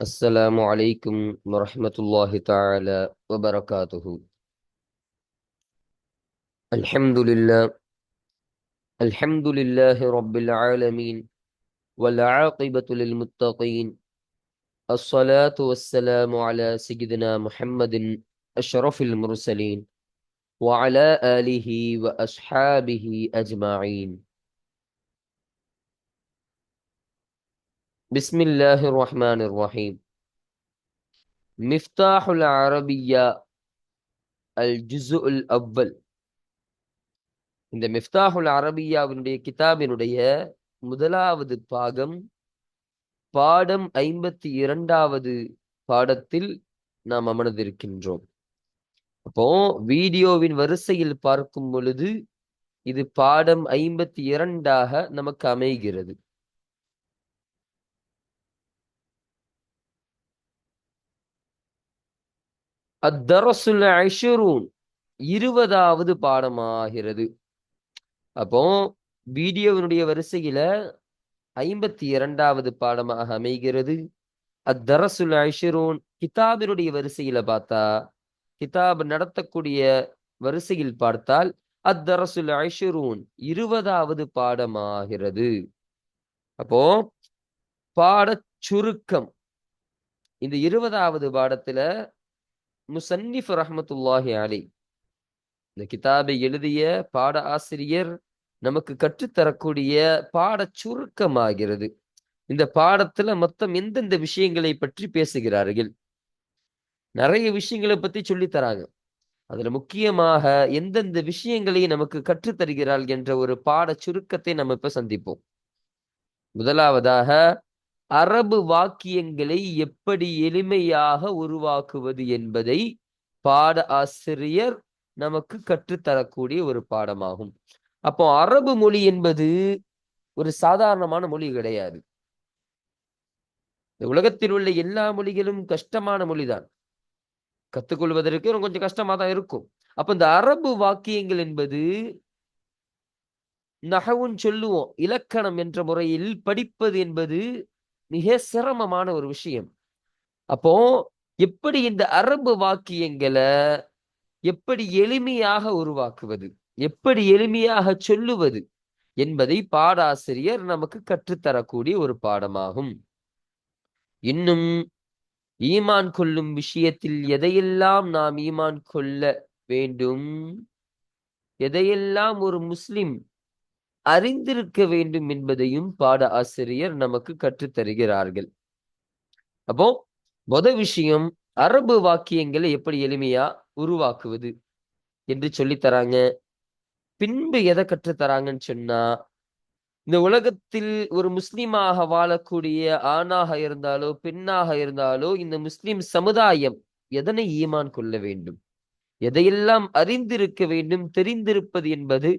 السلام عليكم ورحمة الله تعالى وبركاته. الحمد لله الحمد لله رب العالمين والعاقبة للمتقين الصلاة والسلام على سيدنا محمد أشرف المرسلين وعلى آله وأصحابه أجمعين. பிஸ்மில்லாஹி ரஹ்மான் ரஹீம் மிஃப்தாஹுல் அரபியா அல் ஜுசு உல் அவ்வல். இந்த மிஃப்தாஹுல் அரபியாவினுடைய கிதாபினுடைய முதலாவது பாகம் பாடம் ஐம்பத்தி இரண்டாவது பாடத்தில் நாம் அமர்ந்திருக்கின்றோம். அப்போ வீடியோவின் வரிசையில் பார்க்கும் பொழுது இது பாடம் ஐம்பத்தி இரண்டாக நமக்கு அமைகிறது. அத்தரசுல் ஐஷரூன் இருபதாவது பாடமாகிறது. அப்போ வீடியோவினுடைய வரிசையில ஐம்பத்தி இரண்டாவது பாடமாக அமைகிறது. அத்தரசுல் ஐஷரூன் கிதாபினுடைய வரிசையில பார்த்தா கிதாப் நடத்தக்கூடிய வரிசையில் பார்த்தால் அத்தரசுல் ஐஷரூன் இருபதாவது பாடமாகிறது. அப்போ பாட சுருக்கம். இந்த இருபதாவது பாடத்துல முசன்னிஃப் ரஹமத்துல்லாஹி அலி. இந்த கிதாபை எழுதிய பாட ஆசிரியர் நமக்கு கற்றுத்தரக்கூடிய பாட சுருக்கமாகிறது. இந்த பாடத்துல மொத்தம் எந்தெந்த விஷயங்களை பற்றி பேசுகிறார்கள்? நிறைய விஷயங்களை பத்தி சொல்லி தராங்க. அதுல முக்கியமாக எந்தெந்த விஷயங்களை நமக்கு கற்றுத்தருகிறாள் என்ற ஒரு பாட சுருக்கத்தை நம்ம இப்ப சந்திப்போம். முதலாவதாக அரபு வாக்கியங்களை எப்படி எளிமையாக உருவாக்குவது என்பதை பாட ஆசிரியர் நமக்கு கற்றுத்தரக்கூடிய ஒரு பாடமாகும். அப்போ அரபு மொழி என்பது ஒரு சாதாரணமான மொழி கிடையாது. இந்த உலகத்தில் உள்ள எல்லா மொழிகளும் கஷ்டமான மொழிதான். கத்துக்கொள்வதற்கு கொஞ்சம் கஷ்டமா தான் இருக்கும். அப்ப இந்த அரபு வாக்கியங்கள் என்பது நகவும் சொல்லுவோம். இலக்கணம் என்ற முறையில் படிப்பது என்பது மிக சிரமமான ஒரு விஷயம். அப்போ எப்படி இந்த அரபு வாக்கியங்களை எப்படி எளிமையாக உருவாக்குவது? எப்படி எளிமையாக சொல்லுவது? என்பதை பாடாசிரியர் நமக்கு கற்றுத்தரக்கூடிய ஒரு பாடமாகும். இன்னும் ஈமான் கொள்ளும் விஷயத்தில் எதையெல்லாம் நாம் ஈமான் கொள்ள வேண்டும்? எதையெல்லாம் ஒரு முஸ்லிம் அறிந்திருக்க வேண்டும் என்பதையும் பாட ஆசிரியர் நமக்கு கற்றுத்தருகிறார்கள் அப்போ மொத விஷயம் அரபு வாக்கியங்களை எப்படி எளிமையா உருவாக்குவது என்று சொல்லித்தராங்க பின்பு எதை கற்றுத்தராங்கன்னு சொன்னா இந்த உலகத்தில் ஒரு முஸ்லீமாக வாழக்கூடிய ஆணாக இருந்தாலோ பெண்ணாக இருந்தாலோ இந்த முஸ்லிம் சமுதாயம் எதனை ஈமான் கொள்ள வேண்டும்? எதையெல்லாம் அறிந்திருக்க வேண்டும் தெரிந்திருப்பது என்பது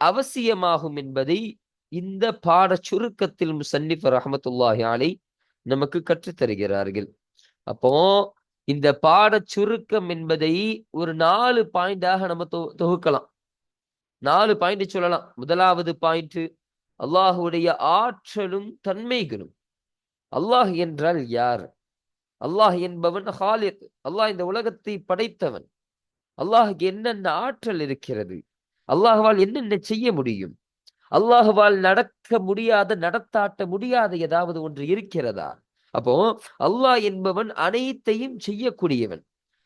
அவசியமாகும் என்பதை இந்த பாட சுருக்கத்தில் முசன்னிஃப் ரஹமத்துல்லாஹி அலை நமக்கு கற்றுத்தருகிறார்கள். அப்போ இந்த பாட சுருக்கம் என்பதை ஒரு நாலு பாயிண்டாக நம்ம தொ தொகுக்கலாம். நாலு பாயிண்ட் சொல்லலாம். முதலாவது பாயிண்ட் அல்லாஹுடைய ஆற்றலும் தன்மைகளும். அல்லாஹ் என்றால் யார்? அல்லாஹ் என்பவன் ஹாலித் அல்லாஹ் இந்த உலகத்தை படைத்தவன். அல்லாஹுக்கு என்னென்ன ஆற்றல் இருக்கிறது? அல்லாஹுவால் என்னென்ன செய்ய முடியும்? அல்லாஹுவால் நடக்க முடியாத நடத்தாட்ட முடியாத ஏதாவது ஒன்று இருக்கிறதா? அப்போ அல்லாஹ் என்பவன் அனைத்தையும் செய்யக்கூடியவன்.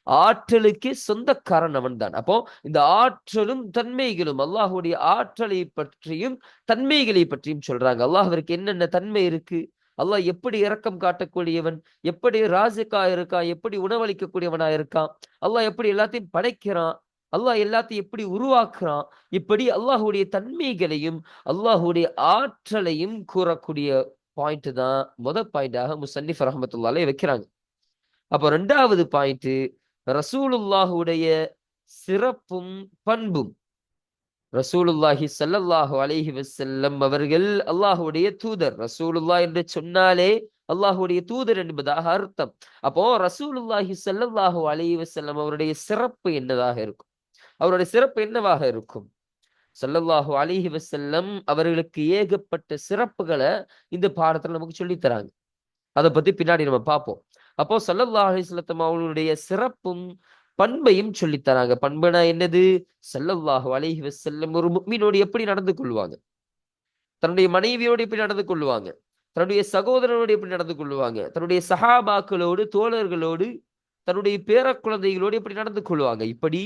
ஆற்றலுக்கு சொந்தக்காரன் அவன் தான் அப்போ இந்த ஆற்றலும் தன்மைகளும் அல்லாஹுடைய ஆற்றலை பற்றியும் தன்மைகளை பற்றியும் சொல்றாங்க. அல்லாஹிற்கு என்னென்ன தன்மை இருக்கு? அல்லாஹ் எப்படி இரக்கம் காட்டக்கூடியவன்? எப்படி ராஜுக்கா இருக்கான்? எப்படி உணவளிக்கக்கூடியவனா இருக்கான்? அல்லாஹ் எப்படி எல்லாத்தையும் படைக்கிறான்? அல்லாஹ் எல்லாத்தையும் எப்படி உருவாக்குறான்? இப்படி அல்லாஹுடைய தன்மைகளையும் அல்லாஹுடைய ஆற்றலையும் கூறக்கூடிய பாயிண்ட் தான் முத பாயிண்டாக முசன்னிஃப் ரஹமத்துல்லாலே வைக்கிறாங்க. அப்போ ரெண்டாவது பாயிண்ட் ரசூலுல்லாஹுடைய சிறப்பும் பண்பும். ரசூலுல்லாஹி சல்லல்லாஹு அலைஹி வசல்லம் அவர்கள் அல்லாஹுடைய தூதர். ரசூலுல்லா என்று சொன்னாலே அல்லாஹுடைய தூதர் என்பதாக அர்த்தம். அப்போ ரசூலுல்லாஹி சல்லல்லாஹு அலைஹி வசல்லம் அவருடைய சிறப்பு என்னதாக இருக்கும்? அவருடைய சிறப்பு என்னவாக இருக்கும்? சல்லல்லாஹு அலிஹி வசல்லம் அவர்களுக்கு ஏகப்பட்ட சிறப்புகளை இந்த பாடத்துல நமக்கு சொல்லித் தராங்க அதை பத்தி பின்னாடி நம்ம பார்ப்போம். அப்போ சல்லல்லாஹு அலிஸ்லத்தம் அவங்களுடைய சிறப்பும் பண்பையும் சொல்லித் தராங்க பண்புனா என்னது? சல்லல்லாஹு அலிஹி வசல்லம் ஒரு முக்மீனோடு எப்படி நடந்து கொள்வாங்க? தன்னுடைய மனைவியோடு எப்படி நடந்து கொள்வாங்க? தன்னுடைய சகோதரனோடு எப்படி நடந்து கொள்வாங்க? தன்னுடைய சஹாபாக்களோடு தோழர்களோடு தன்னுடைய பேர குழந்தைகளோடு எப்படி நடந்து கொள்வாங்க? இப்படி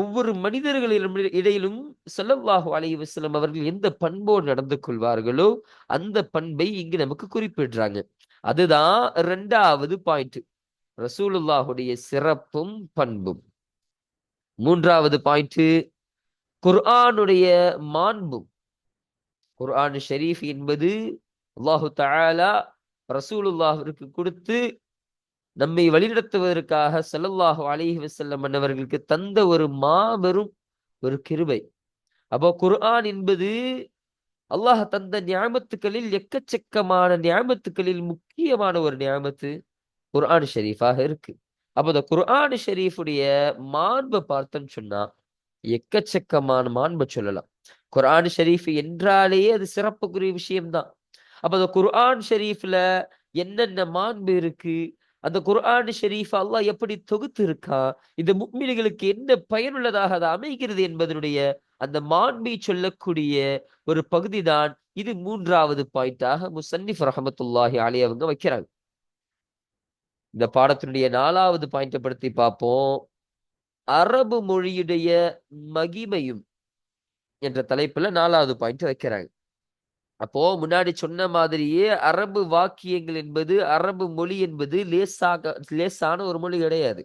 ஒவ்வொரு மனிதர்களிடம் இடையிலும் செல்லவாக அலைவசலம் அவர்கள் எந்த பண்போடு நடந்து கொள்வார்களோ அந்த பண்பை இங்கு நமக்கு குறிப்பிடுறாங்க. அதுதான் இரண்டாவது பாயிண்ட் ரசூலுல்லாஹுடைய சிறப்பும் பண்பும். மூன்றாவது பாயிண்ட் குர்ஆனுடைய மாண்பும். குர்ஆன் ஷரீஃப் என்பது அல்லாஹு தஆலா ரசூலுல்லாஹிற்கு கொடுத்து நம்மை வழிநடத்துவதற்காக செல்லல்லாஹு அலிஹி வசல்லம் அவர்களுக்கு தந்த ஒரு மாபெரும் ஒரு கிருபை. அப்போ குர்ஆன் என்பது அல்லாஹ் தந்த ஞாபத்துக்களில் எக்கச்சக்கமான ஞாபத்துக்களில் முக்கியமான ஒரு ஞாபத்து குர்ஆன் ஷெரீஃபாக இருக்கு. அப்போ இந்த குர்ஆன் ஷெரீஃபுடைய மாண்பை பார்த்தோன்னு சொன்னா எக்கச்சக்கமான மாண்பை சொல்லலாம். குர்ஆன் ஷெரீஃப் என்றாலேயே அது சிறப்புக்குரிய விஷயம்தான். அப்போ அந்த குர்ஆன் ஷெரீஃப்ல என்னென்ன மாண்பு இருக்கு? அந்த குர்ஆன் ஷெரீஃப் அல்லாஹ் எப்படி தொகுத்து இருக்கா இந்த முக்மினிகளுக்கு என்ன பயனுள்ளதாக அது அமைகிறது என்பதனுடைய அந்த மாண்பை சொல்லக்கூடிய ஒரு பகுதி தான் இது மூன்றாவது பாயிண்டாக முசன்னிஃப் ரஹமத்துல்லாஹி அலி அவங்க வைக்கிறாங்க. இந்த பாடத்தினுடைய நாலாவது பாயிண்டை படுத்தி பார்ப்போம். அரபு மொழியுடைய மகிமையும் என்ற தலைப்புல நாலாவது பாயிண்ட் வைக்கிறாங்க. அப்போ முன்னாடி சொன்ன மாதிரியே அரபு வாக்கியங்கள் என்பது அரபு மொழி என்பது லேசாக லேசான ஒரு மொழி கிடையாது.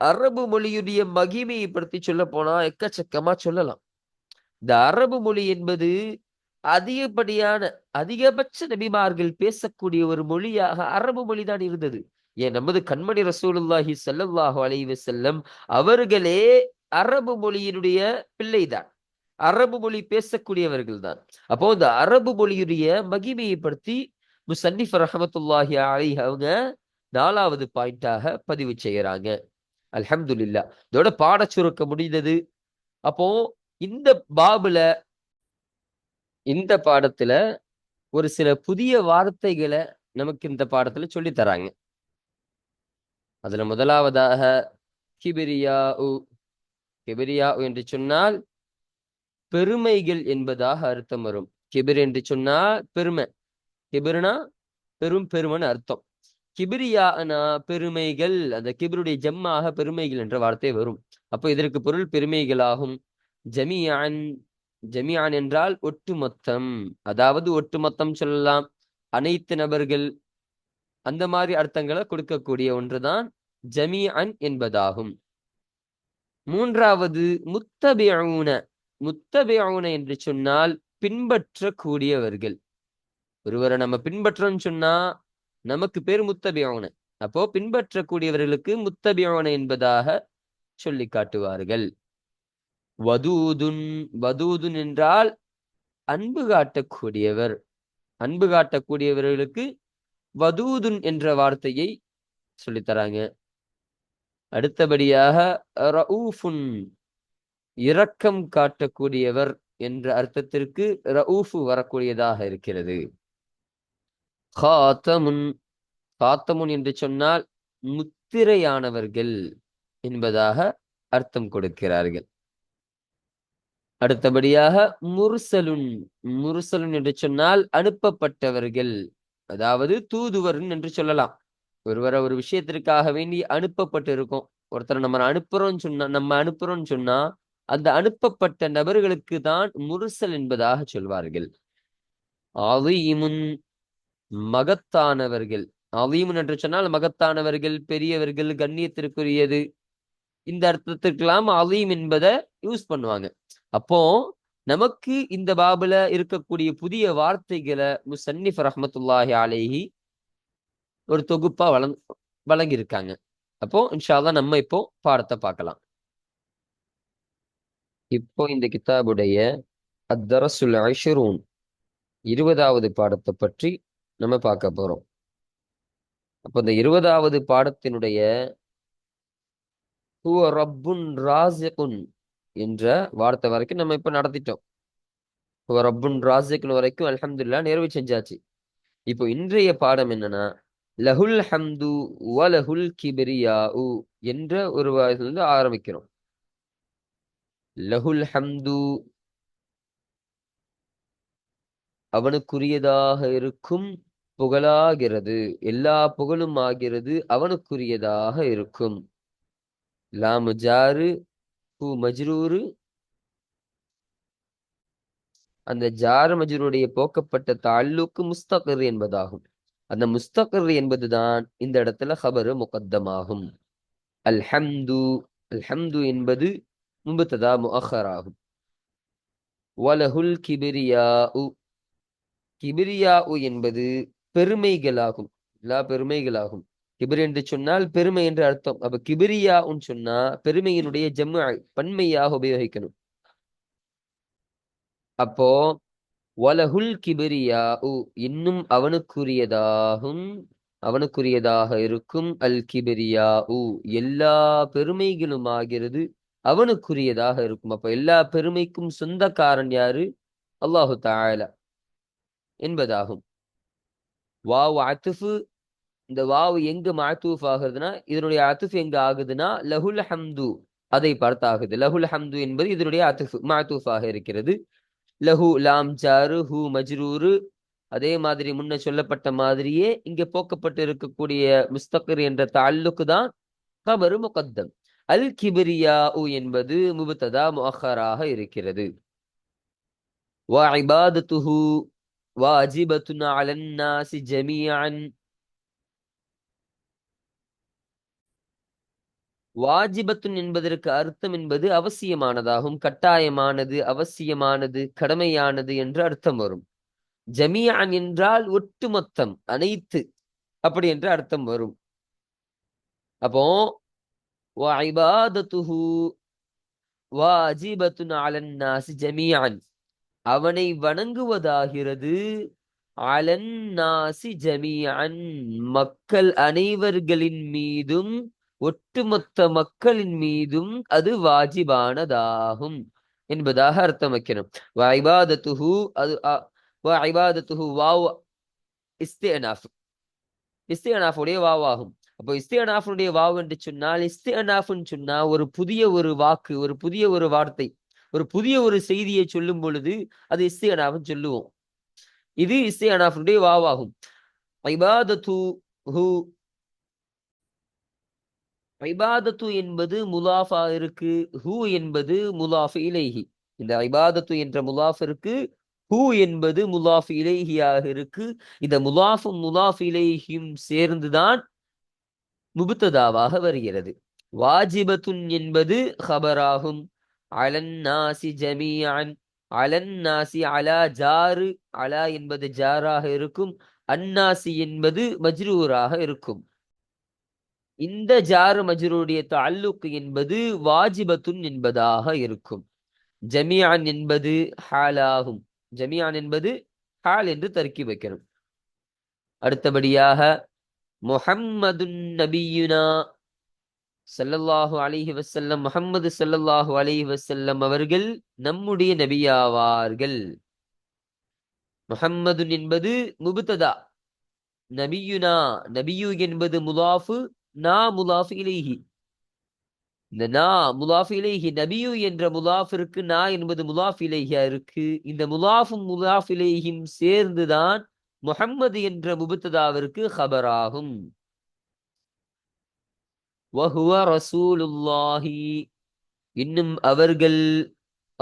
அரபு மொழியுடைய மகிமையை பற்றி சொல்ல போனா எக்கச்சக்கமா சொல்லலாம். இந்த அரபு மொழி என்பது அதிகப்படியான அதிகபட்ச நபிமார்கள் பேசக்கூடிய ஒரு மொழியாக அரபு மொழி தான் இருந்தது. ஏன் நமது கண்மணி ரசூலுல்லாஹி ஸல்லல்லாஹு அலைஹி செல்லம் அவர்களே அரபு மொழியினுடைய பிள்ளைதான் அரபு மொழி பேசக்கூடியவர்கள் தான் அப்போ இந்த அரபு மொழியுடைய மகிமையை பற்றி முசன்னிஃப் ரஹமத்துல்லாஹி அலி அவங்க நாலாவது பாயிண்டாக பதிவு செய்யறாங்க. அல்ஹம்துல்லா இதோட பாட சுருக்க முடிந்தது. அப்போ இந்த பாபுல இந்த பாடத்துல ஒரு சில புதிய வார்த்தைகளை நமக்கு இந்த பாடத்துல சொல்லி தராங்க. அதுல முதலாவதாக கிபிரியா உ கிபிரியா என்று சொன்னால் பெருமைகள் என்பதாக அர்த்தம் வரும். கிபிர் என்று சொன்னா பெருமை. கிபிர்னா பெரும் பெருமன் அர்த்தம். கிபிரியானா பெருமைகள் அந்த கிபிருடைய ஜம்மாக பெருமைகள் என்ற வார்த்தை வரும். அப்போ இதற்கு பொருள் பெருமைகளாகும். ஜமியான் ஜமியான் என்றால் ஒட்டுமொத்தம். அதாவது ஒட்டுமொத்தம் சொல்லலாம். அனைத்து நபர்கள் அந்த மாதிரி அர்த்தங்களை கொடுக்கக்கூடிய ஒன்றுதான் ஜமியான் என்பதாகும். மூன்றாவது முத்தபியூன முத்தபேன என்று சொன்னால் பின்பற்றக்கூடியவர்கள். ஒருவரை நம்ம பின்பற்றோம்னு சொன்னா நமக்கு பேர் முத்தபியூன அப்போ பின்பற்றக்கூடியவர்களுக்கு முத்தபியூன என்பதாக சொல்லி காட்டுவார்கள். வதூதுன் வதூதுன் என்றால் அன்பு காட்டக்கூடியவர். அன்பு காட்டக்கூடியவர்களுக்கு வதூதுன் என்ற வார்த்தையை சொல்லித்தராங்க அடுத்தபடியாக ரவுஃபுன் இரக்கம் காட்டக்கூடியவர் என்ற அர்த்தத்திற்கு ரவுஃபு வரக்கூடியதாக இருக்கிறது. ஹாத்தமுன் ஹாத்தமுன் என்று சொன்னால் முத்திரையானவர்கள் என்பதாக அர்த்தம் கொடுக்கிறார்கள். அடுத்தபடியாக முர்சலுன் முர்சலுன் என்று சொன்னால் அனுப்பப்பட்டவர்கள் அதாவது தூதுவர்ன் என்று சொல்லலாம். ஒருவரை ஒரு விஷயத்திற்காக வேண்டி அனுப்பப்பட்டு இருக்கும் ஒருத்தர் நம்ம அனுப்புறோம்னு சொன்னா நம்ம அனுப்புறோம்னு சொன்னா அந்த அனுப்பப்பட்ட நபர்களுக்கு தான் முருசல் என்பதாக சொல்வார்கள். அவீமுன் மகத்தானவர்கள். அவீமுன் என்று சொன்னால் மகத்தானவர்கள் பெரியவர்கள் கண்ணியத்திற்குரியது. இந்த அர்த்தத்திற்கெல்லாம் அவையும் என்பதை யூஸ் பண்ணுவாங்க. அப்போ நமக்கு இந்த பாபுல இருக்கக்கூடிய புதிய வார்த்தைகளை முசன்னிஃப் ரஹமத்துல்லாஹி அலேஹி ஒரு தொகுப்பா வழங் வழங்கியிருக்காங்க. அப்போ இன்ஷால்லா நம்ம இப்போ பாடத்தை பார்க்கலாம். இப்போ இந்த கிதாபுடைய அத்தரசுல் ஐஷரூன் இருபதாவது பாடத்தை பற்றி நம்ம பார்க்க போறோம். அப்போ இந்த இருபதாவது பாடத்தினுடைய ஹுவ ரப்புன் ராசிகுன் என்ற வார்த்தை வரைக்கும் நம்ம இப்ப நடத்திட்டோம். ஹுவ ரப்புன் ராசிகுன் வரைக்கும் அலமதுல்லா நிறைவு செஞ்சாச்சு. இப்போ இன்றைய பாடம் என்னன்னா லஹுல் ஹம்து வ லஹுல் கிபிரியா என்ற ஒரு வந்து ஆரம்பிக்கிறோம். லஹுல் ஹம்து. அவனுக்குரியதாக இருக்கும் புகழாகிறது. எல்லா புகழும் ஆகிறது அவனுக்குரியதாக இருக்கும். லாமு ஜாரு ஹூ மஜ்ரூரு. அந்த ஜார் மஜ்ரூருடைய போக்கப்பட்ட தாழ்லுக்கு முஸ்தகர் என்பதாகும். அந்த முஸ்தகர் என்பதுதான் இந்த இடத்துல ஹபரு முகத்தமாகும். அல்ஹம்து அல்ஹம்து என்பது முபத்ததா முஅஹராகும் வலஹுல் கிபிரியாஉ. கிபிரியாஉ என்பது பெருமைகளாகும். எல்லா பெருமைகளாகும். கிபிர் என்று சொன்னால் பெருமை என்று அர்த்தம். அப்ப கிபிரியாவுன்னு சொன்னா பெருமையினுடைய ஜம்மு பன்மையாக உபயோகிக்கணும். அப்போ வலஹுல் கிபிரியாஉ இன்னும் அவனுக்குரியதாகும் அவனுக்குரியதாக இருக்கும் அல் கிபிரியாஉ. எல்லா பெருமைகளும் ஆகிறது அவனுக்குரியதாக இருக்கும். அப்ப எல்லா பெருமைக்கும் சொந்தக்காரன் யாரு? அல்லாஹு தாலா என்பதாகும். வாவு அத்துஃபு இந்த வாவு எங்க மாத்தூஃப் ஆகுதுன்னா இதனுடைய அத்துஃப் எங்க ஆகுதுன்னா லஹுல் ஹம்து அதை பார்த்தாகுது. லஹுல் ஹம்து என்பது இதனுடைய அத்துஃப் மாத்தூஃபாக இருக்கிறது. லஹு லாம் ஜாரு ஹூ மஜ்ரூரு அதே மாதிரி முன்ன சொல்லப்பட்ட மாதிரியே இங்க போக்கப்பட்டு இருக்கக்கூடிய முஸ்தகர் என்ற தாலுக்கு தான் கபரு முகத்தம். அல் கிபிரியா உ என்பது முபத்ததா முஹராக இருக்கிறது. வா இபாதத்துஹு வா அஜிபத்துன் அலன்னாசி ஜமியான் வாஜிபத்துன் என்பதற்கு அர்த்தம் என்பது அவசியமானதாகும். கட்டாயமானது அவசியமானது கடமையானது என்று அர்த்தம் வரும். ஜமியான் என்றால் ஒட்டுமொத்தம் அனைத்து அப்படி என்று அர்த்தம் வரும். அப்போ வஇபாதத்துஹு வாஜிபத்துன் அலன் ஜமியான் அவனை வணங்குவதாகிறது அலன் நாசி ஜமியான் மக்கள் அனைவர்களின் மீதும் ஒட்டுமொத்த மக்களின் மீதும் அது வாஜிபானதாகும் என்பதாக அர்த்தம் வைக்கணும். வைபாதத்துஹு அது வைபாதத்துஹு வாவ் இஸ்தியனாஃப். இஸ்தியனாஃபுடைய வாவாகும். அப்போ இஸ்தியனாஃபுடைய வாவ் என்று சொன்னால் இஸ்தியனாஃப்னு சொன்னா ஒரு புதிய ஒரு வாக்கு ஒரு புதிய ஒரு வார்த்தை ஒரு புதிய ஒரு செய்தியை சொல்லும் பொழுது அது இஸ்தியனாஃப்னு சொல்லுவோம். இது இஸ்தியனாஃபுடைய வாவாகும். ஐபாதத்து ஹூ ஐபாதத்து என்பது முலாஃபா இருக்கு ஹூ என்பது முலாஃப் இலைஹி. இந்த ஐபாதத்து என்ற முலாஃப் இருக்கு ஹூ என்பது முலாஃப் இலைஹியாக இருக்கு. இந்த முலாஃபும் முலாஃப் இலேஹியும் சேர்ந்துதான் முபுத்ததாவாக வருகிறது. வாஜிபத்துன் என்பது ஹபராகும். அலன்னாசி ஜமியான் அலன்னாசி அலா ஜாரு. அலா என்பது ஜாராக இருக்கும். அன்னாசி என்பது மஜ்ரூராக இருக்கும். இந்த ஜாரு மஜ்ரூடைய தல்லுக்கு என்பது வாஜிபத்துன் என்பதாக இருக்கும். ஜமியான் என்பது ஹாலாகும். ஜமியான் என்பது ஹால் என்று தருக்கி வைக்கணும். அடுத்தபடியாக முஹம்மதுன் நபியுனா. சல்லல்லாஹு அலிஹி வசல்லம் முஹம்மது சல்லல்லாஹு அலிஹி வசல்லம் அவர்கள் நம்முடைய நபியாவார்கள். முஹம்மதுன் என்பது முபுத்ததா. நபியுனா நபியு என்பது முலாஃபு நா முலாஃபு இலேஹி. இந்த நா முலாஃபு இலேஹி நபியு என்ற முலாஃபிற்கு நா என்பது முலாஃப் இலேஹியா இருக்கு. இந்த முலாஃபும் முலாஃப் இலேஹியும் சேர்ந்துதான் முஹம்மது என்ற முபுத்ததாவிற்கு ஹபராகும். வஹுவ ரசூலுல்லாஹி. இன்னும் அவர்கள்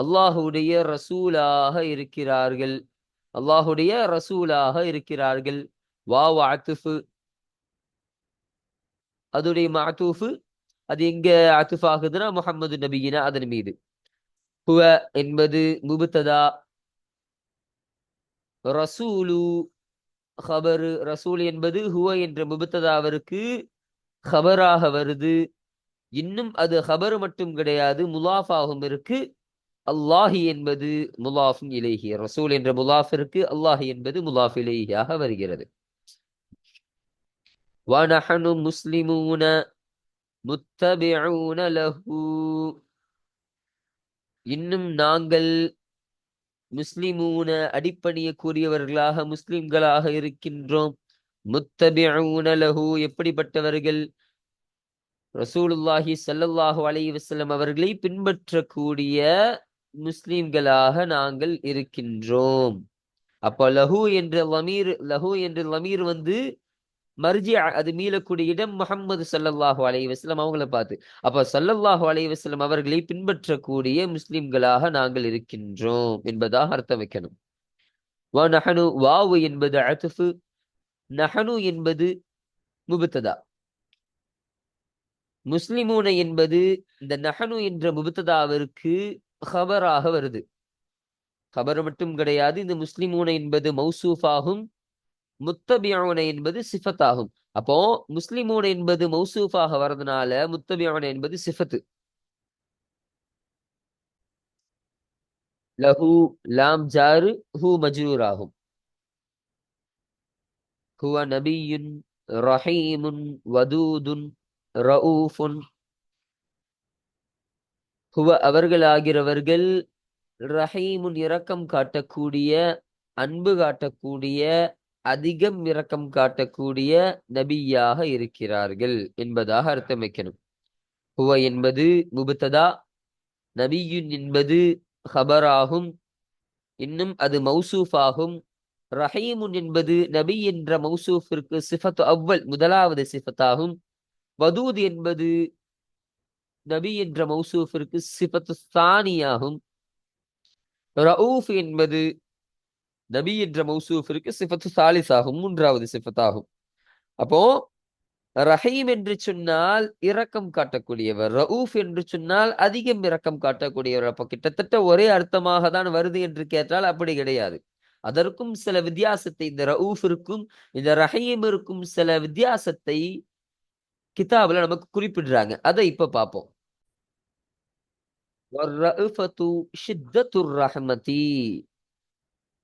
அல்லாஹுடைய ரசூலாக இருக்கிறார்கள். அல்லாஹுடைய ரசூலாக இருக்கிறார்கள். வா வாத்துஃபு அதுடைய மாத்தூஃபு அது எங்க அத்துஃப் ஆகுதுன்னா முகமது நபியினா அதன் மீது. ஹுவ என்பது முபுத்ததா. ரசூலு ஹபரு ரசூல் என்பது ஹுவ என்ற முபத்ததாவருக்கு ஹபராக வருது. இன்னும் அது ஹபர் மட்டும் கிடையாது முலாஃபாகவும் இருக்கு. அல்லாஹி என்பது முலாஃப் இலேஹி. ரசூல் என்ற முலாஃபிற்கு அல்லாஹி என்பது முலாஃப் இலேஹியாக வருகிறது. வனஹனு முஸ்லிமூன முத்தபிஊன லஹூ. இன்னும் நாங்கள் முஸ்லிமூன அடிப்பணியக்கூடியவர்களாக முஸ்லிம்களாக இருக்கின்றோம். முத்தபிஊன லஹு எப்படிப்பட்டவர்கள்? ரசூலுல்லாஹி சல்லல்லாஹு அலைஹி வஸல்லம் அவர்களை பின்பற்றக்கூடிய முஸ்லிம்களாக நாங்கள் இருக்கின்றோம். அப்ப லஹு என்ற லமீர் லஹு என்ற லமீர் வந்து மர்ஜி அது மீளக்கூடிய இடம் முகம்மது சல்லல்லாஹு அலைஹி வஸல்லம் அவங்கள பார்த்து. அப்ப சல்லல்லாஹு அலைஹி வஸல்லம் அவர்களை பின்பற்றக்கூடிய முஸ்லிம்களாக நாங்கள் இருக்கின்றோம் என்பதாக அர்த்தம் வைக்கணும். வ நஹனு வாவு என்பது அத்துஃபு நஹனு என்பது முபுத்ததா? முஸ்லிமூன என்பது இந்த நஹனு என்ற முபுத்ததாவிற்கு ஹபராக வருது. ஹபர் மட்டும் கிடையாது இந்த முஸ்லிமூன என்பது மௌசூஃபாகும் முத்தபியோன என்பது சிஃபத்தாகும். அப்போ முஸ்லிமூன என்பது மௌசூஃபாக வர்றதுனால முத்தபியோன என்பது சிஃபத்து. லஹு லாம் ஜாரு ஹூ மஜ்ரூர் ஆகும் ஹுவ நபியுன் ரஹீமுன் வதூதுன் ரவுஃபுன். ஹுவ அவர்களாகிறவர்கள் ரஹீமுன் இரக்கம் காட்டக்கூடிய அன்பு காட்டக்கூடிய அதிகம் இரக்கம் காட்டக்கூடிய நபியாக இருக்கிறார்கள் என்பதாக அர்த்தம் வைக்கணும் ஹுவ என்பது முபுத்ததா நபியுன் என்பது ஹபராகும் இன்னும் அது மௌசூஃபாகும். ரஹீமுன் என்பது நபி என்ற மௌசூஃபிற்கு சிஃபத்து அவ்வல் முதலாவது சிஃபத்தாகும். வதூத் என்பது நபி என்ற மௌசூஃபிற்கு சிஃபத்து சானியாகும். ரவுஃப் என்பது நபி என்ற மௌசூஃபிற்கு சிஃபத்து சாலிசாகும் மூன்றாவது சிஃபத்தாகும். அப்போ ரஹீம் என்று சொன்னால் இரக்கம் காட்டக்கூடியவர் ரவுஃப் என்று சொன்னால் அதிகம் இரக்கம் காட்டக்கூடியவர். அப்போ கிட்டத்தட்ட ஒரே அர்த்தமாக தான் வருது என்று கேட்டால் அப்படி கிடையாது. அதற்கும் சில வித்தியாசத்தை இந்த ரவுஃபிற்கும் இந்த ரஹீமிற்கும் சில வித்தியாசத்தை கிதாபில் நமக்கு குறிப்பிடுறாங்க. அதை இப்ப பார்ப்போம். ரஹமதி.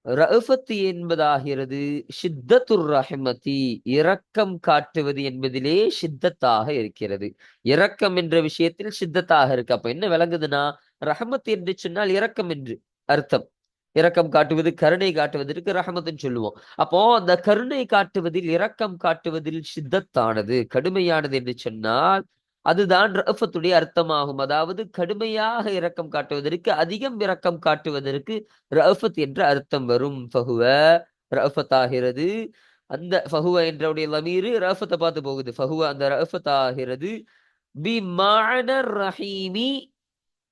ரஃபத்து என்பதாகிறது ஷித்தத்துர் ரஹமதி. இரக்கம் காட்டுவது என்பதிலே ஷித்தத்தாக இருக்கிறது. இரக்கம் என்ற விஷயத்தில் ஷித்தத்தாக இருக்கு. அப்ப என்ன விளங்குதுன்னா ரஹமத் என்று சொன்னால் இரக்கம் என்று அர்த்தம். இரக்கம் காட்டுவது கருணை காட்டுவதற்கு ரஹமத்துன்னு சொல்லுவோம். அப்போ அந்த கருணை காட்டுவதில் இரக்கம் காட்டுவதில் சித்தத்தானது கடுமையானது என்று சொன்னால் அதுதான் ரஃபத்துடைய அர்த்தமாகும். அதாவது கடுமையாக இரக்கம் காட்டுவதற்கு அதிகம் இரக்கம் காட்டுவதற்கு ரஃபத் என்ற அர்த்தம் வரும். ஃபஹுவ ரஃபத் ஆகிறது அந்த ஃபஹுவ என்றவுடைய லமீரு ரஃபத்தை பார்த்து போகுது. ஃபஹுவ அந்த ரஃபத் ஆகிறது பி மானர் ரஹீமி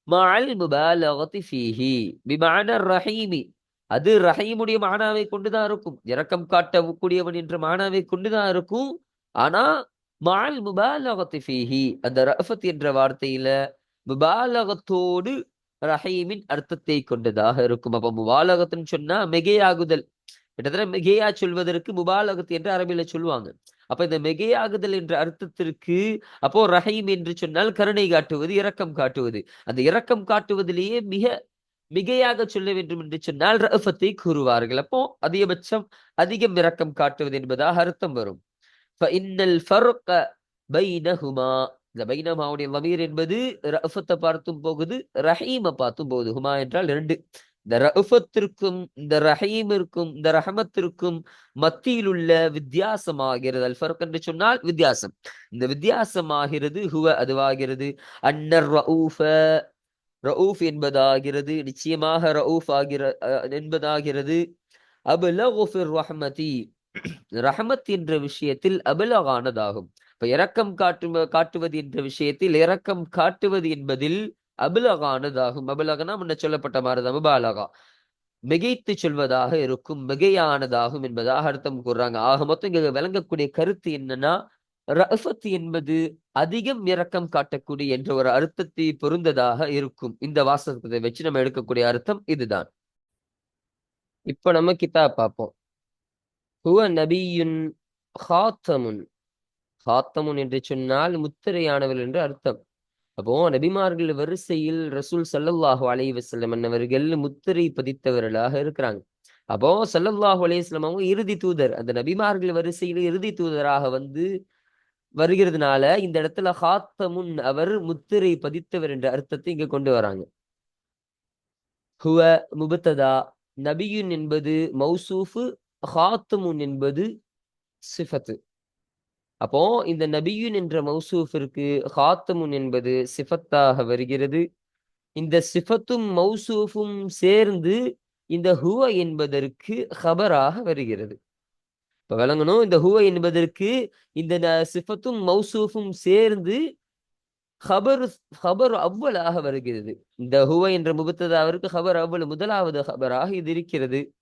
மால் முபாலகத்தி ஃபீஹி. பி மானர் ரஹீமி. அது ரஹீமுடைய மானாவை கொண்டுதான் இருக்கும். இரக்கம் காட்டக்கூடியவன் என்ற மானாவை கொண்டுதான் இருக்கும். ஆனா மால் முபாலகத்து ஃபீஹி. அந்த ரஃபத் என்ற வார்த்தையில முபாலகத்தோடு ரஹீமின் அர்த்தத்தை கொண்டதாக இருக்கும். அப்ப முபாலகத்துன்னு சொன்னா மிகையாகுதல். கிட்டத்தட்ட மிகையா சொல்வதற்கு முபாலகத் என்று அரபியில சொல்லுவாங்க. அப்ப இந்த மிகையாகுதல் என்ற அர்த்தத்திற்கு அப்போ ரஹீம் என்று சொன்னால் கருணை காட்டுவது இரக்கம் காட்டுவது. அந்த இரக்கம் காட்டுவதிலேயே மிக மிகையாக சொல்ல வேண்டும் என்று சொன்னால் ரஃபத்தை கூறுவார்கள். அப்போ அதிகபட்சம் அதிகம் இரக்கம் காட்டுவது என்பதாக அர்த்தம் வரும். ஃபஇன்னல் ஃபர்க பைனஹுமா இந்த பைனமாவுடைய லமீர் என்பது ரஃபத்தை பார்த்தும் போகுது ரஹீமை பார்த்தும் போகுது. ஹுமா என்றால் இரண்டு. இந்த ரஃபத்திற்கும் இந்த ரஹீமிற்கும் இந்த ரஹமத்திற்கும் மத்தியில் உள்ள வித்தியாசமாகிறது. அல் ஃபர்க் என்று சொன்னால் வித்தியாசம். இந்த வித்தியாசமாகிறது ஹுவ அதுவாகிறது. அன்னர் ரவுஃப ரவுஃப் என்பதாகிறது. நிச்சயமாக ரவுஃப் ஆகிற என்பதாகிறது. அபுலகு ஃபிர் ரஹ்மதி. ரஹமத் என்ற விஷயத்தில் அபலகானதாகும். இப்ப இரக்கம் காட்டு காட்டுவது என்ற விஷயத்தில் இரக்கம் காட்டுவது என்பதில் அபலகானதாகும். அபலகனா முன்ன சொல்லப்பட்ட மாதிரிதான் முபாலகா. மிகைத்து சொல்வதாக இருக்கும் மிகையானதாகும் என்பதாக அர்த்தம் கூறுறாங்க. ஆக மொத்தம் இங்க விளங்கக்கூடிய கருத்து என்னன்னா ரஃபத் என்பது அதிகம் இரக்கம் காட்டக்கூடிய என்ற ஒரு அர்த்தத்தை பொருந்ததாக இருக்கும். இந்த வாசகத்தை வச்சு நம்ம எடுக்கக்கூடிய அர்த்தம் இதுதான். இப்ப நம்ம கிதாப் பார்ப்போம். ஹுவ நபியுன் ஹாத்தமுன். ஹாத்தமுன் என்று சொன்னால் முத்திரையானவர் என்று அர்த்தம். அப்போ நபிமார்கள் வரிசையில் ரசூல் சல்லல்லாஹு அலைஹி வஸல்லம் என்னவர்கள் முத்திரை பதித்தவர்களாக இருக்கிறாங்க. அப்போ சல்லல்லாஹு அலைஹி அவங்க இறுதி தூதர். அந்த நபிமார்கள் வரிசையில் இறுதி தூதராக வந்து வருகிறதுனால இந்த இடத்துல ஹாத்தமுன் அவர் முத்திரை பதித்தவர் என்ற அர்த்தத்தை இங்க கொண்டு வராங்க. ஹுவ முபத்ததா நபியுன் என்பது மௌசூஃபு ஹாத்துமுன் என்பது சிஃபத்து. அப்போ இந்த நபியுன் என்ற மௌசூஃபிற்கு ஹாத்தமுன் என்பது சிஃபத்தாக வருகிறது. இந்த சிஃபத்தும் மௌசூஃபும் சேர்ந்து இந்த ஹுவ என்பதற்கு ஹபராக வருகிறது. இப்ப விளங்கணும் இந்த ஹுவ என்பதற்கு இந்த ந- சிஃபத்தும் மௌசூஃபும் சேர்ந்து ஹபர் ஹபர் அவ்வளாக வருகிறது. இந்த ஹுவ என்ற முபத்ததாவிற்கு ஹபர் அவ்வளவு முதலாவது ஹபராக இது இருக்கிறது.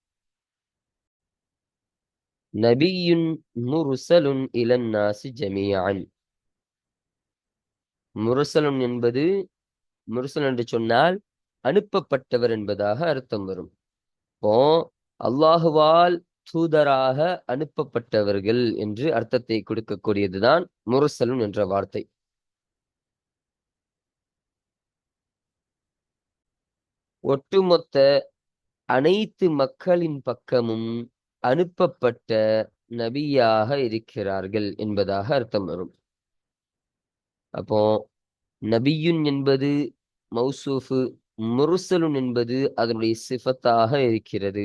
நபியுன் முருசலுன் இளன் நாசி ஜமீஅன். முர்சலுன் என்பது முருசல் என்று சொன்னால் அனுப்பப்பட்டவர் என்பதாக அர்த்தம் வரும். இப்போ அல்லாஹுவால் தூதராக அனுப்பப்பட்டவர்கள் என்று அர்த்தத்தை கொடுக்கக்கூடியதுதான் முரசலுன் என்ற வார்த்தை. ஒட்டுமொத்த அனைத்து மக்களின் பக்கமும் அனுப்பப்பட்ட நபியாக இருக்கிறார்கள் என்பதாக அர்த்தம் வரும். அப்போ நபியுன் என்பது மௌசூஃபு முருசலுன் என்பது அதனுடைய சிஃபத்தாக இருக்கிறது.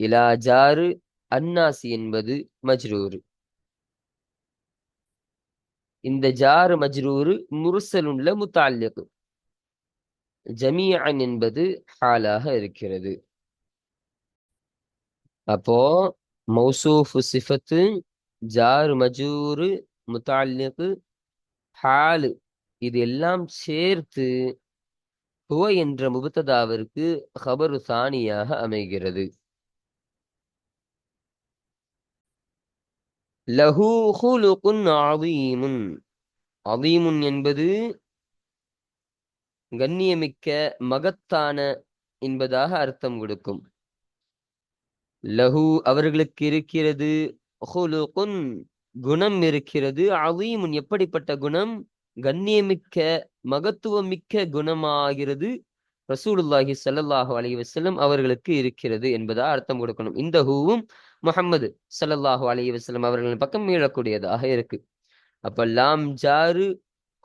இலாஜாரு அன்னாசி என்பது மஜ்ரூரு. இந்த ஜாரு மஜ்ரூரு முருசலுன்ல முத்தால்யக்கு ஜமியான் என்பது ஹாலாக இருக்கிறது. அப்போ மௌசூஃபு சிஃபத்து ஜாரு மஜூரு முத்தாலிக்கு ஹாலு இது எல்லாம் சேர்த்து ஹுவ என்ற முபத்ததாவிற்கு ஹபரு சானியாக அமைகிறது. லஹு ஹுலுகுன் அதீமுன் அதீமுன் என்பது கண்ணியமிக்க மகத்தான என்பதாக அர்த்தம் கொடுக்கும். லஹு அவர்களுக்கு இருக்கிறது. குணம் இருக்கிறது. அவீமுன் எப்படிப்பட்ட குணம்? கண்ணியமிக்க மகத்துவமிக்க குணமாகிறது. ரசூலுல்லாஹி சல்லாஹு அலி வசலம் அவர்களுக்கு இருக்கிறது என்பதா அர்த்தம் கொடுக்கணும். இந்த ஹூவும் முகமது சல்லல்லாஹு அலி வசலம் அவர்களின் பக்கம் மீளக்கூடியதாக இருக்கு. அப்ப லாம் ஜாரு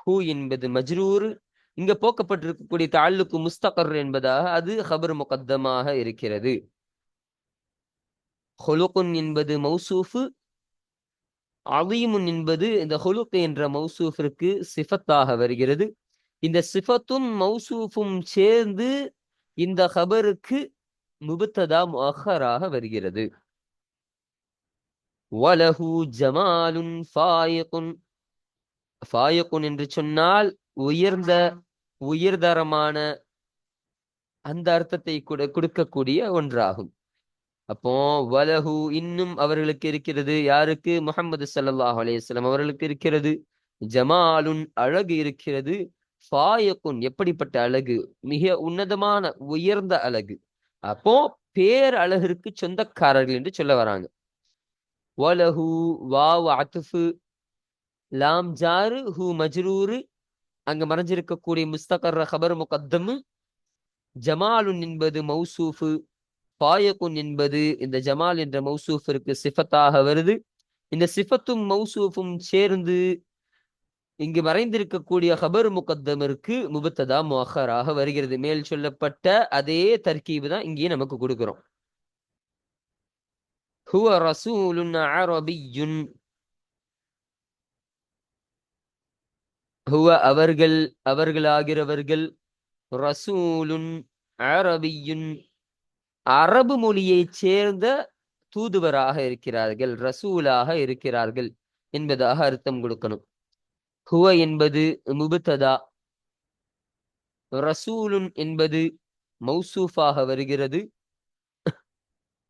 ஹூ என்பது மஜ்ரூர். இங்க போக்கப்பட்டிருக்கக்கூடிய தாளுக்கு முஸ்தகர் என்பதாக அது ஹபர் முகத்தமாக இருக்கிறது. ஹொலுகுன் என்பது மௌசூஃபு அலீமுன் என்பது இந்த ஹொலுக் என்ற மௌசூஃபிற்கு சிஃபத்தாக வருகிறது. இந்த சிஃபத்தும் மௌசூஃபும் சேர்ந்து இந்த ஹபருக்கு முபுத்ததா முஹராக வருகிறது. வலஹு ஜமாலுன் ஃபாயகுன் ஃபாயகுன் என்று சொன்னால் உயர்ந்த உயர்தரமான அந்த அர்த்தத்தை கூட கொடுக்கக்கூடிய ஒன்றாகும். அப்போ வலஹு இன்னும் அவர்களுக்கு இருக்கிறது. யாருக்கு? முகமது ஸல்லல்லாஹு அலையம் அவர்களுக்கு இருக்கிறது. ஜமாலுன் அழகு இருக்கிறது. ஃபாயக்குன் எப்படிப்பட்ட அழகு? மிக உன்னதமான உயர்ந்த அழகு. அப்போ பேர் அழகிற்கு சொந்தக்காரர்கள் என்று சொல்ல வராங்க. வலஹு வாவ் அத்துஃபு லாம் ஜாரு ஹூ மஜ்ரூரு அங்க மறைஞ்சிருக்கக்கூடிய முஸ்தகர் ஹபர் முகத்தமு ஜமாலுன் என்பது மௌசூஃபு. பாயகுன் என்பது இந்த ஜமால் என்ற மௌசூஃபிற்கு சிஃபத்தாக வருது. இந்த சிஃபத்தும் மௌசூஃபும் சேர்ந்து இங்கு மறைந்திருக்கக்கூடிய ஹபர் முகத்தமிற்கு முபத்ததா மொஹராக வருகிறது. மேல் சொல்லப்பட்ட அதே தர்கீபு தான் இங்கேயே நமக்கு கொடுக்கிறோம். ஹுவ ரசூலுன் அரபியுன் ஹுவ அவர்கள் அவர்களாகிறவர்கள் ரசூலுன் அரபியுன் அரபு மொழியைச் சேர்ந்த தூதுவராக இருக்கிறார்கள் ரசூலாக இருக்கிறார்கள் என்பதாக அர்த்தம் கொடுக்கணும். ஹுவ என்பது முபுத்ததா ரசூலுன் என்பது மௌசூஃபாக வருகிறது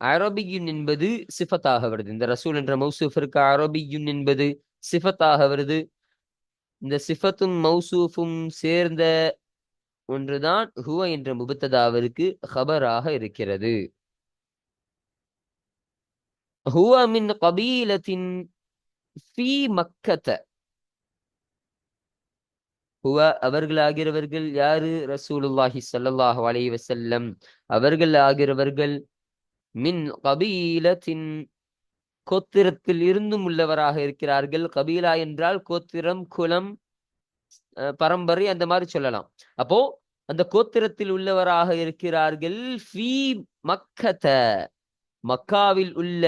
அரபியுன் என்பது சிஃபத்தாக வருது. இந்த ரசூல் என்ற மௌசூஃபிற்கு அரபியுன் என்பது சிஃபத்தாக வருது. இந்த சிஃபத்தும் மௌசூஃபும் சேர்ந்த ஒன்றுதான் ஹுவ என்ற முபத்ததாவிற்கு ஹபராக இருக்கிறது. ஹுவ மின் கபீலத்தின் ஃபீ மக்கத்த ஹுவ அவர்கள் ஆகிறவர்கள் யாரு? ரசூலுல்லாஹி ஸல்லல்லாஹு அலைஹி வசல்லம் அவர்கள் ஆகிறவர்கள் மின் கபீலத்தின் கோத்திரத்தில் இருந்தும் உள்ளவராக இருக்கிறார்கள். கபீலா என்றால் கோத்திரம் குலம் பரம்பரை அந்த மாதிரி சொல்லலாம். அப்போ அந்த கோத்திரத்தில் உள்ளவராக இருக்கிறார்கள் ஃபீ மக்காவில் உள்ள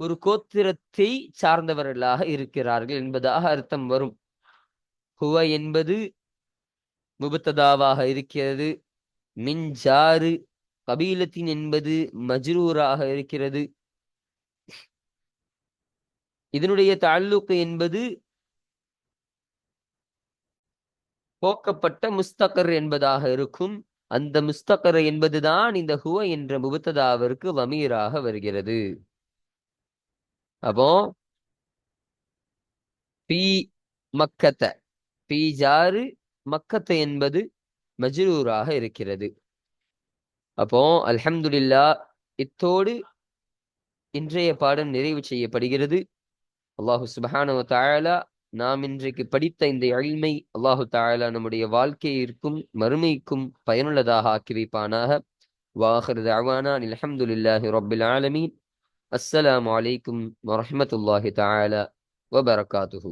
ஒரு கோத்திரத்தை சார்ந்தவர்களாக இருக்கிறார்கள் என்பதாக அர்த்தம் வரும். ஹுவ என்பது முபத்ததாவாக இருக்கிறது. மின்ஜாறு கபீலத்தின் என்பது மஜ்ரூராக இருக்கிறது. இதனுடைய தாழ்லுக்கு என்பது போக்கப்பட்ட முஸ்தகர் என்பதாக இருக்கும். அந்த முஸ்தகர் என்பதுதான் இந்த ஹுவ என்ற முபத்ததாவிற்கு வமீராக வருகிறது. அப்போ பி மக்கத்த பி ஜாரு மக்கத்த என்பது மஜ்ரூராக இருக்கிறது. அப்போ அல்ஹம்துலில்லா இத்தோடு இன்றைய பாடம் நிறைவு செய்யப்படுகிறது. அல்லாஹு சுபஹானு தாயாலா நாம் இன்றைக்கு படித்த இந்த அழிமை அல்லாஹு தாயலா நம்முடைய வாழ்க்கையிற்கும் மறுமைக்கும் பயனுள்ளதாக ஆக்கி வைப்பானாக. வாஹர் தவானா அல்ஹம்துலில்லாஹி ரபில் ஆலமீன். அஸ்ஸலாம் வலைக்கும் வரமத்துல்லாஹி தஆலா வபரகாத்துஹூ.